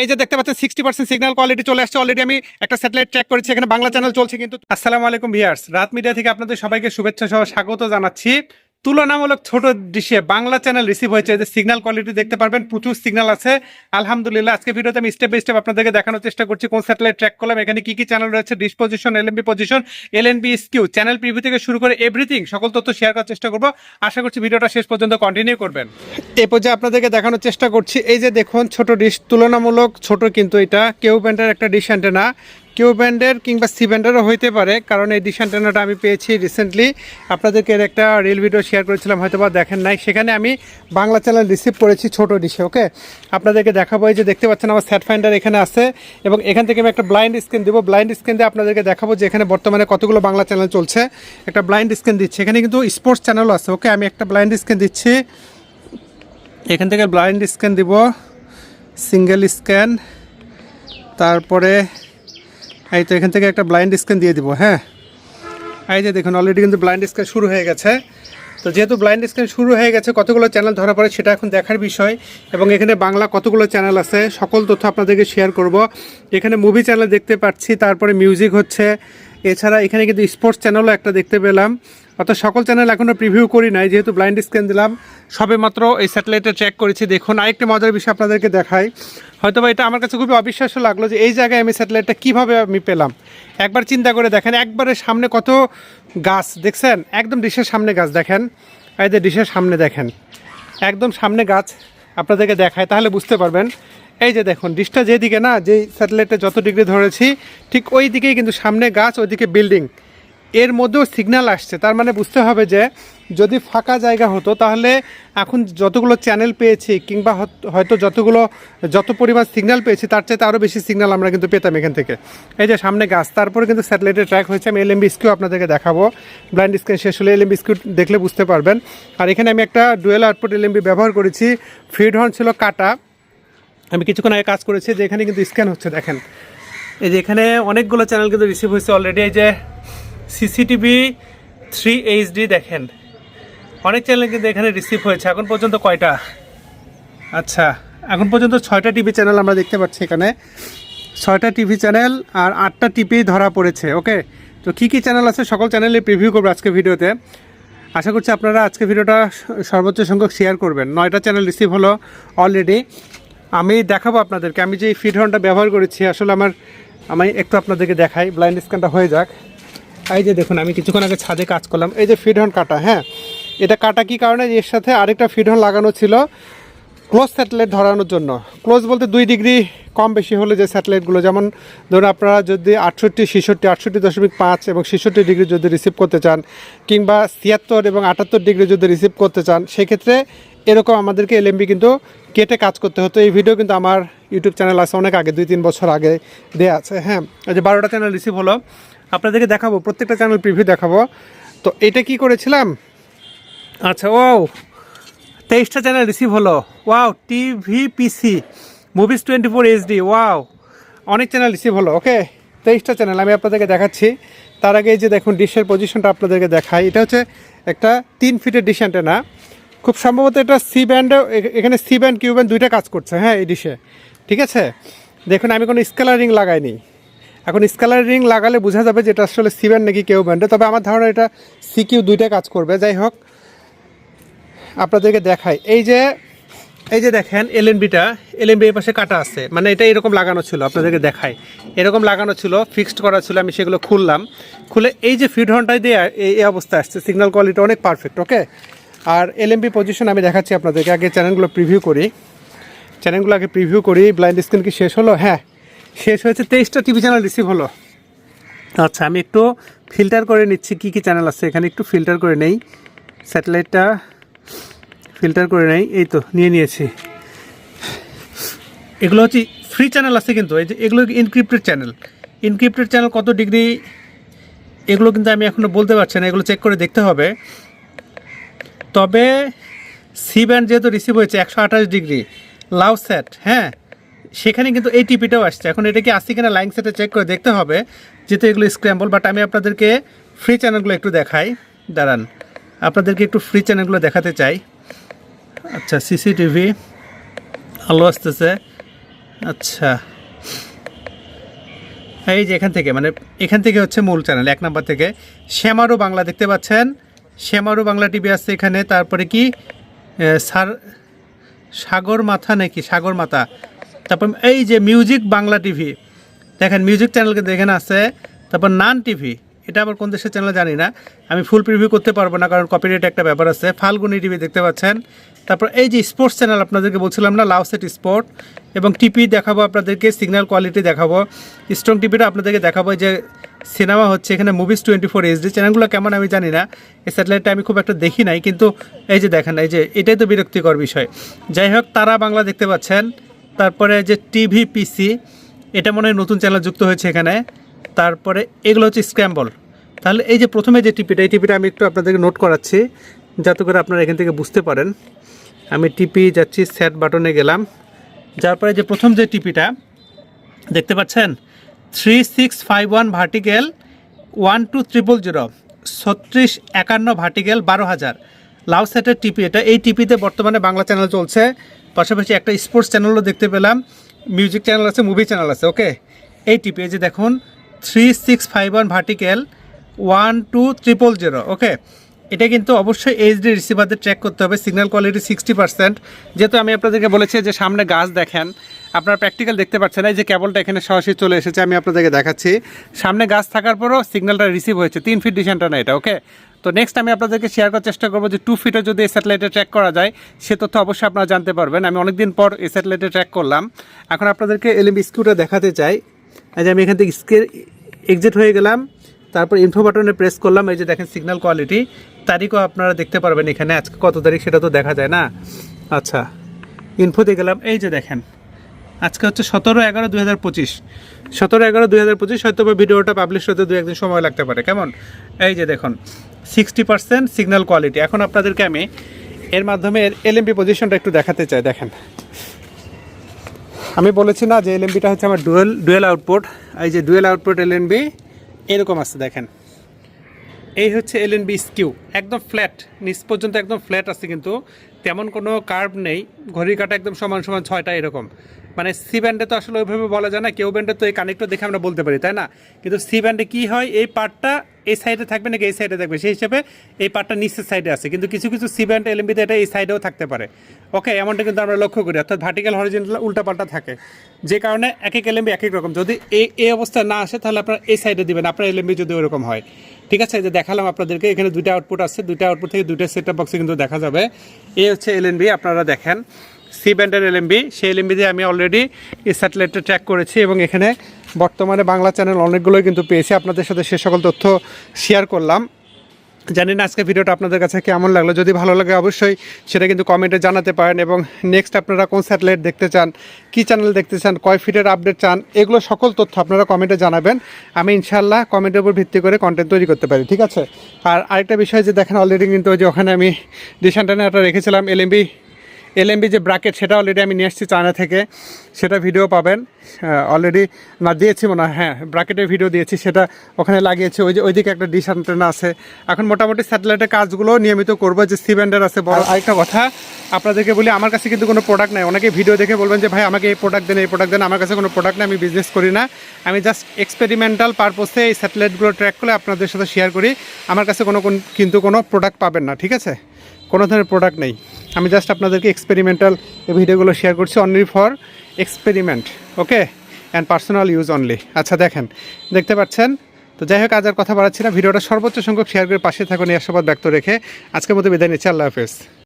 এই যে দেখতে পাচ্ছেন সিক্সটি পার্সেন্ট সিগন্যাল কোয়ালিটি চলে আসছে অলরেডি আমি একটা স্যাটেলাইট ট্র্যাক করেছি, এখানে বাংলা চ্যানেল চলছে কিন্তু। আসসালামু আলাইকুম ভিয়ার্স রাত মিডিয়া থেকে আপনাদের সবাইকে শুভেচ্ছা সহ স্বাগত জানাচ্ছি। তুলনামূলক ছোট ডিশে বাংলা চ্যানেল রিসিভ হয়েছে। যে সিগন্যাল কোয়ালিটি দেখতে পারবেন, প্রচুর সিগন্যাল আছে। আলহামদুলিল্লাহ, আজকে ভিডিওতে আমি স্টেপ বাই স্টেপ আপনাদেরকে দেখানোর চেষ্টা করছি, কোন স্যাটেলাইট ট্র্যাক করলাম, এখানে কি কি চ্যানেল রয়েছে dish position LMB position LNB skew channel preview থেকে শুরু করে এভরিথিং সকল তথ্য শেয়ার করার চেষ্টা করব। আশা করছি ভিডিওটা শেষ পর্যন্ত কন্টিনিউ করবেন। এ পর্যায়ে আপনাদেরকে দেখানোর চেষ্টা করছি, এই যে দেখুন, ছোট ডিশ তুলনামূলক ছোট কিন্তু এটা, কেউ ব্যান্ডের একটা ডিশ অ্যান্টেনা কেউ ব্যান্ডের কিংবা সি ব্যান্ডেরও হইতে পারে, কারণ এই ডিশ অ্যান্টেনাটা আমি পেয়েছি রিসেন্টলি আপনাদেরকে এর একটা রিল ভিডিও শেয়ার করেছিলাম হয়তো বা দেখেন নাই। সেখানে আমি বাংলা চ্যানেল রিসিভ করেছি ছোট ডিশে ওকে আপনাদেরকে দেখাবো, এই যে দেখতে পাচ্ছেন আমার স্যাট ফাইন্ডার এখানে আছে, এবং এখান থেকে আমি একটা ব্লাইন্ড স্ক্রিন দেবো। ব্লাইন্ড স্ক্রিন দিয়ে আপনাদেরকে দেখাবো যে এখানে বর্তমানে কতগুলো বাংলা চ্যানেল চলছে। একটা ব্লাইন্ড স্ক্রিন দিচ্ছি। এখানে কিন্তু স্পোর্টস চ্যানেলও আছে ওকে আমি একটা ব্লাইন্ড স্ক্রিন দিচ্ছি। এখান থেকে ব্লাইন্ড স্ক্যান দিব সিঙ্গেল স্ক্যান তারপরে এই তো এখান থেকে একটা ব্লাইন্ড স্ক্যান দিয়ে দিব হ্যাঁ? এই যে দেখুন অলরেডি কিন্তু ব্লাইন্ড স্ক্যান শুরু হয়ে গেছে। তো যেহেতু ব্লাইন্ড স্ক্যান শুরু হয়ে গেছে, কতগুলো চ্যানেল ধরা পড়ে সেটা এখন দেখার বিষয়। এবং এখানে বাংলা কতগুলো চ্যানেল আছে, সকল তথ্য আপনাদেরকে শেয়ার করব। এখানে মুভি চ্যানেল দেখতে পাচ্ছি, তারপরে মিউজিক হচ্ছে। এছাড়া এখানে কিন্তু স্পোর্টস চ্যানেলও একটা দেখতে পেলাম। অর্থাৎ সকল চ্যানেল এখনও প্রিভিউ করি নাই, যেহেতু ব্লাইন্ড স্ক্যান দিলাম সবে মাত্র এই স্যাটেলাইটে ট্র্যাক করেছি। দেখুন, আরেকটি মজার বিষয় আপনাদেরকে দেখাই। হয়তো এটা আমার কাছে খুবই অবিশ্বাস্য লাগল যে এই জায়গায় আমি স্যাটেলাইটটা কীভাবে আমি পেলাম। একবার চিন্তা করে দেখেন, একবারে সামনে কত গাছ, দেখছেন? একদম ডিশের সামনে গাছ, দেখেন? যে ডিশের সামনে দেখেন। একদম সামনে গাছ আপনাদেরকে দেখায়, তাহলে বুঝতে পারবেন। এই যে দেখুন, ডিশটা যেদিকে না, যেই স্যাটেলাইটে যত ডিগ্রি ধরেছি, ঠিক ওই দিকেই কিন্তু সামনে গাছ, ওইদিকে বিল্ডিং এর মধ্যেও সিগন্যাল আসছে। তার মানে বুঝতে হবে যে, যদি ফাঁকা জায়গা হতো, তাহলে এখন যতগুলো চ্যানেল পেয়েছি, কিংবা হয়তো যতগুলো, যত পরিমাণ সিগন্যাল পেয়েছি, তার চাইতে আরও বেশি সিগন্যাল আমরা কিন্তু পেতাম এখান থেকে। এই যে সামনে গাছ, তারপরে কিন্তু স্যাটেলাইটে ট্র্যাক হয়েছে, আমি এলএমবি স্কিউ আপনাদেরকে দেখাবো। ব্লাইন্ড স্ক্রিন শেষ হলে এলএমবি স্কিউ দেখলে বুঝতে পারবেন। আর এখানে আমি একটা ডুয়েল আউটপুট এল এলএমবি ব্যবহার করেছি। ফিড হর্ন ছিল কাটা। আমি কিছুক্ষণ আগে কাজ করেছি, যে এখানে কিন্তু স্ক্যান হচ্ছে, দেখেন। এই যে এখানে অনেকগুলো চ্যানেল কিন্তু রিসিভ হয়েছে অলরেডি এই যে সিসিটিভি থ্রি এইচডি দেখেন। অনেক চ্যানেল কিন্তু এখানে রিসিভ হয়েছে। এখন পর্যন্ত কয়টা? আচ্ছা এখন পর্যন্ত ছয়টা টিভি চ্যানেল আমরা দেখতে পাচ্ছি এখানে। ছয়টা টিভি চ্যানেল আর আটটা টিভি ধরা পড়েছে ওকে তো কী কী চ্যানেল আছে সকল চ্যানেলে প্রিভিউ করব আজকে ভিডিওতে। আশা করছি আপনারা আজকে ভিডিওটা সর্বোচ্চ সংখ্যক শেয়ার করবেন। নয়টা চ্যানেল রিসিভ হলো অলরেডি আমি দেখাবো আপনাদেরকে। আমি যে ফিড হর্নটা ব্যবহার করেছি, আসলে আমার আমি একটু আপনাদেরকে দেখাই। ব্লাইন্ড স্ক্যানটা হয়ে যাক। এই যে দেখুন, আমি কিছুক্ষণ আগে ছাদে কাজ করলাম। এই যে ফিড হর্ন কাটা হ্যাঁ? এটা কাটা কি কারণে? এর সাথে আরেকটা ফিড হর্ন লাগানো ছিল ক্লোজ স্যাটেলাইট ধরানোর জন্য। ক্লোজ বলতে দুই ডিগ্রি কম বেশি হলে যে স্যাটেলাইটগুলো যেমন ধরুন আপনারা যদি আটষট্টি, ছেষট্টি, আটষট্টি দশমিক পাঁচ এবং ছেষট্টি ডিগ্রি যদি রিসিভ করতে চান, কিংবা ছিয়াত্তর এবং আটাত্তর ডিগ্রি যদি রিসিভ করতে চান, সেক্ষেত্রে এরকম আমাদেরকে এলএমবি কিন্তু কেটে কাজ করতে হতো। এই ভিডিও কিন্তু আমার ইউটিউব চ্যানেল আছে, অনেক আগে, দুই, তিন বছর আগে দেওয়া আছে হ্যাঁ? যে বারোটা চ্যানেল রিসিভ হলো। আপনাদেরকে দেখাবো, প্রত্যেকটা চ্যানেল প্রিভিউ দেখাবো। তো এটা কি করেছিলাম? আচ্ছা ও তেইশটা চ্যানেল রিসিভ হলো। Wow TVPC movies twenty four HD wow অনেক চ্যানেল রিসিভ হলো ওকে তেইশটা চ্যানেল আমি আপনাদেরকে দেখাচ্ছি। তার আগে যে দেখুন ডিশের পজিশনটা আপনাদেরকে দেখাই। এটা হচ্ছে একটা তিন ফিটের ডিশ অ্যান্টেনা খুব সম্ভবত এটা সি ব্যান্ডে এখানে সি ব্যান্ড কিউ ব্যান্ড দুইটা কাজ করছে হ্যাঁ এই ডিশে ঠিক আছে? দেখুন, আমি কোনো স্কেলারিং লাগাইনি। এখন স্কালার রিং লাগালে বোঝা যাবে যে এটা আসলে সি ব্যান্ড নাকি কেউ ব্যান্ডে তবে আমার ধারণা এটা সি কিউ দুইটা কাজ করবে। যাই হোক, আপনাদেরকে দেখাই। এই যে এই যে দেখেন এলএনবিটা এলএনবি এর পাশে কাটা আছে। মানে এটা এরকম লাগানো ছিল, আপনাদেরকে দেখাই। এরকম লাগানো ছিল ফিক্সড করা ছিল, আমি সেগুলো খুললাম। খুলে এই যে ফিড হর্নটাই দিয়ে এই অবস্থায় আসছে। সিগন্যাল কোয়ালিটি অনেক পারফেক্ট ওকে আর এলএমবি পজিশন আমি দেখাচ্ছি আপনাদেরকে। আগে চ্যানেলগুলো প্রিভিউ করি। চ্যানেলগুলো আগে প্রিভিউ করি। ব্লাইন্ড স্ক্রিন কি শেষ হলো? হ্যাঁ শেষ হয়েছে তেইশটা টিভি চ্যানেল রিসিভ হলো। আচ্ছা আমি একটু ফিল্টার করে নিচ্ছি, কী কী চ্যানেল আছে এখানে একটু ফিল্টার করে নেই। স্যাটেলাইটটা ফিল্টার করে নেই, এই তো, নিয়ে নিয়েছি। এগুলো হচ্ছে ফ্রি চ্যানেল আছে কিন্তু, এই যে এগুলো ইনক্রিপ্টেড চ্যানেল ইনক্রিপ্টেড চ্যানেল কত ডিগ্রি, এগুলো কিন্তু আমি এখনও বলতে পারছি না, এগুলো চেক করে দেখতে হবে। তবে সি ব্যান্ড যেহেতু রিসিভ হয়েছে একশো আঠাশ ডিগ্রি, লাউ স্যাট হ্যাঁ? সেখানে কিন্তু এই টিপিটাও আসছে। এখন এটা কি আসছে কিনা লাইন সেটে চেক করে দেখতে হবে। যেহেতু এগুলো স্ক্র্যাম্বল বাট আমি আপনাদেরকে ফ্রি চ্যানেলগুলো একটু দেখাই। দাঁড়ান, আপনাদেরকে একটু ফ্রি চ্যানেলগুলো দেখাতে চাই। আচ্ছা সিসিটিভি আলো আসতেছে। আচ্ছা। এই যে এখান থেকে মানে এখান থেকে হচ্ছে মূল চ্যানেল এক নাম্বার থেকে। শ্যামারু বাংলা দেখতে পাচ্ছেন। শ্যামারু বাংলা টিভি আসছে এখানে। তারপরে কি সার সাগর মাথা নাকি? সাগর মাথা তারপর এই যে মিউজিক বাংলা টিভি দেখেন মিউজিক চ্যানেল কিন্তু এখানে আছে, তারপর নান টিভি এটা আবার কোন দেশের চ্যানেল জানি না, আমি ফুল প্রিভিউ করতে পারব না কারণ কপিরাইট একটা ব্যাপার আছে, ফাল্গুনি টিভি দেখতে পাচ্ছেন। তারপর এই যে স্পোর্টস চ্যানেল আপনাদেরকে বলছিলাম না লাউসেট স্পোর্ট এবং টিপি দেখাবো আপনাদেরকে সিগন্যাল কোয়ালিটি দেখাবো স্ট্রং টিভিটা আপনাদেরকে দেখাবো যে সিনেমা হচ্ছে, এখানে মুভিজ টোয়েন্টি ফোর এইচডি চ্যানেলগুলো কেমন আমি জানি না, এই স্যাটেলাইটটা আমি খুব একটা দেখি নাই, কিন্তু এই যে দেখেন, এই যে এটাই তো বিরক্তিকর বিষয়। যাই হোক, তারা বাংলা দেখতে পাচ্ছেন তারপরে যে টিভি, পিসি, এটা মনে হয় নতুন চ্যানেল যুক্ত হয়েছে এখানে। তারপরে এগুলো হচ্ছে স্ক্র্যাম্বল। তাহলে এই যে প্রথমে যে টিপিটা, এই টিপিটা আমি একটু আপনাদেরকে নোট করাচ্ছি, যাতে করে আপনারা এখান থেকে বুঝতে পারেন। আমি টিপি যাচ্ছি স্যাট বাটনে গেলাম। যার পরে যে প্রথম যে টিপিটা, দেখতে পাচ্ছেন? Three six five one vertical one two triple zero ছত্রিশ একান্ন ভার্টিক্যাল বারো হাজার। লাউ সেটের টিপি এটা। এই টিপিতে বর্তমানে বাংলা চ্যানেল চলছে। পাশাপাশি একটা স্পোর্টস চ্যানেলও দেখতে পেলাম। মিউজিক চ্যানেল আছে মুভি চ্যানেল আছে ওকে এই টিপে যে দেখুন three six five one vertical one two triple zero okay এটা কিন্তু অবশ্যই এইচডি রিসিভারদের ট্র্যাক করতে হবে সিগন্যাল কোয়ালিটি সিক্সটি পার্সেন্ট যেহেতু আমি আপনাদেরকে বলেছি যে সামনে গাছ দেখেন আপনারা প্র্যাকটিক্যাল দেখতে পাচ্ছেন এই যে কেবলটা এখানে সরাসরি চলে এসেছে, আমি আপনাদেরকে দেখাচ্ছি। সামনে গাছ থাকার পরও সিগন্যালটা রিসিভ হয়েছে, তিন ফিট ডিসেন্টটা না এটা ওকে তো নেক্সট আমি আপনাদেরকে শেয়ার করার চেষ্টা করব যে টু ফিটে যদি এই স্যাটেলাইটে ট্র্যাক করা যায়, সে তথ্য অবশ্যই আপনারা জানতে পারবেন। আমি অনেকদিন পর এই স্যাটেলাইটে ট্র্যাক করলাম। এখন আপনাদেরকে এলএমবি স্কিউটা দেখাতে চাই। যে আমি এখান থেকে স্কে এক্সিট হয়ে গেলাম, তারপর ইনফো বাটনে প্রেস করলাম, এই যে দেখেন সিগন্যাল কোয়ালিটি তারিখও আপনারা দেখতে পারবেন এখানে, আজকে কত তারিখ সেটা তো দেখা যায় না। আচ্ছা ইনফোতে গেলাম, এই যে দেখেন। আজকে হচ্ছে সতেরো এগারো দুই হাজার পঁচিশ। সতেরো এগারো দুই হাজার পঁচিশ হয়তো ভিডিওটা পাবলিশ হতে দু একদিন সময় লাগতে পারে। কেমন? এই যে দেখুন সিক্সটি পার্সেন্ট সিগন্যাল কোয়ালিটি এখন আপনাদেরকে আমি এর মাধ্যমে এর এলএমপি পজিশনটা একটু দেখাতে চাই, দেখেন। আমি বলেছি না যে এলএমবিটা হচ্ছে আমার ডুয়েল ডুয়েল আউটপুট এই যে ডুয়েল আউটপুট এলএনবি এরকম আছে, দেখেন। এই হচ্ছে এলএনবি স্কিউ একদম ফ্ল্যাট নিচ পর্যন্ত একদম ফ্ল্যাট আছে কিন্তু। তেমন কোনো কার্ভ নেই। ঘড়ির কাটা একদম সমান সমান ছয়টা এরকম। মানে সি ব্যান্ডে তো আসলে ওইভাবে বলা যায় না, কেউ ব্যান্ডে তো এই কানেক্টর দেখে আমরা বলতে পারি, তাই না? কিন্তু সি ব্যান্ডে কী হয়, এই পার্টটা এই সাইডে থাকবে নাকি এই সাইডে থাকবে? সেই হিসেবে এই পার্টটা নিচের সাইডে আছে। কিন্তু কিছু কিছু সি ব্যান্ড এলএমবিতে এটা এই সাইডেও থাকতে পারে। ওকে এমনটা কিন্তু আমরা লক্ষ্য করি। অর্থাৎ ভার্টিক্যাল হরিজেন্টাল উল্টাপাল্টা থাকে। যে কারণে এক এক এলএমবি এক এক রকম। যদি এই এই অবস্থা না আসে, তাহলে আপনারা এই সাইডে দিবেন। আপনার এলএমবি যদি ওরকম হয়। ঠিক আছে? যে দেখালাম আপনাদেরকে, এখানে দুইটা আউটপুট আছে। দুইটা আউটপুট থেকে দুইটা সেট বক্সে কিন্তু দেখা যাবে। এই হচ্ছে এলএনবি আপনারা দেখেন। সি ব্যান্ডের এলএমবি সেই এলএমবি দিয়ে আমি অলরেডি এই স্যাটেলাইটটা ট্র্যাক করেছি এবং এখানে বর্তমানে বাংলা চ্যানেল অনেকগুলোই কিন্তু পেয়েছি। আপনাদের সাথে সে সকল তথ্য শেয়ার করলাম। জানি না আজকে ভিডিওটা আপনাদের কাছে কেমন লাগল। যদি ভালো লাগে অবশ্যই সেটা কিন্তু কমেন্টে জানাতে পারেন এবং নেক্সট আপনারা কোন স্যাটেলাইট দেখতে চান, কি চ্যানেল দেখতে চান, কয় ফিটের আপডেট চান, এগুলো সকল তথ্য আপনারা কমেন্টে জানাবেন। আমি ইনশাল্লাহ কমেন্টের উপর ভিত্তি করে কন্টেন্ট তৈরি করতে পারি, ঠিক আছে? আর আরেকটা বিষয় যে দেখেন অলরেডি কিন্তু ওই যে ওখানে আমি ডিসানটানে একটা রেখেছিলাম এলএমবি এলএমবি যে ব্রাকেট সেটা অলরেডি আমি নিয়ে এসেছি চায়না থেকে। সেটা ভিডিও পাবেন। অলরেডি না, দিয়েছি মনে হয় হ্যাঁ ব্রাকেটের ভিডিও দিয়েছি, সেটা ওখানে লাগিয়েছি। ওই যে, ওইদিকে একটা ডিশ অ্যান্টেনা আছে। এখন মোটামুটি স্যাটেলাইটের কাজগুলো নিয়মিত করব। যে সি ব্যান্ডের আছে, বড় আরেকটা কথা, আপনাদেরকে বলি, আমার কাছে কিন্তু কোনো প্রোডাক্ট নাই। অনেকে ভিডিও দেখে বলবেন যে, ভাই, আমাকে এই প্রোডাক্ট দেন, এই প্রোডাক্ট দেন, আমার কাছে কোনো প্রোডাক্ট নেই, আমি বিজনেস করি না। আমি জাস্ট এক্সপেরিমেন্টাল পারপোসে এই স্যাটেলাইটগুলো ট্র্যাক করে আপনাদের সাথে শেয়ার করি। আমার কাছে কোন- কিন্তু কোনো প্রোডাক্ট পাবেন না, ঠিক আছে? কোনো ধরনের প্রোডাক্ট নেই। আমি জাস্ট আপনাদেরকে এক্সপেরিমেন্টাল এই ভিডিওগুলো শেয়ার করছি only for experiment okay and personal use only আচ্ছা দেখেন, দেখতে পাচ্ছেন? তো যাই হোক, আজ আর কথা বাড়াচ্ছি না। ভিডিওটা সর্বোচ্চ সংখ্যক শেয়ার করে পাশে থাকুন, এই আশাবাদ ব্যক্ত রেখে। আজকের মতো বিদায় নিচ্ছি, আল্লাহ হাফেজ।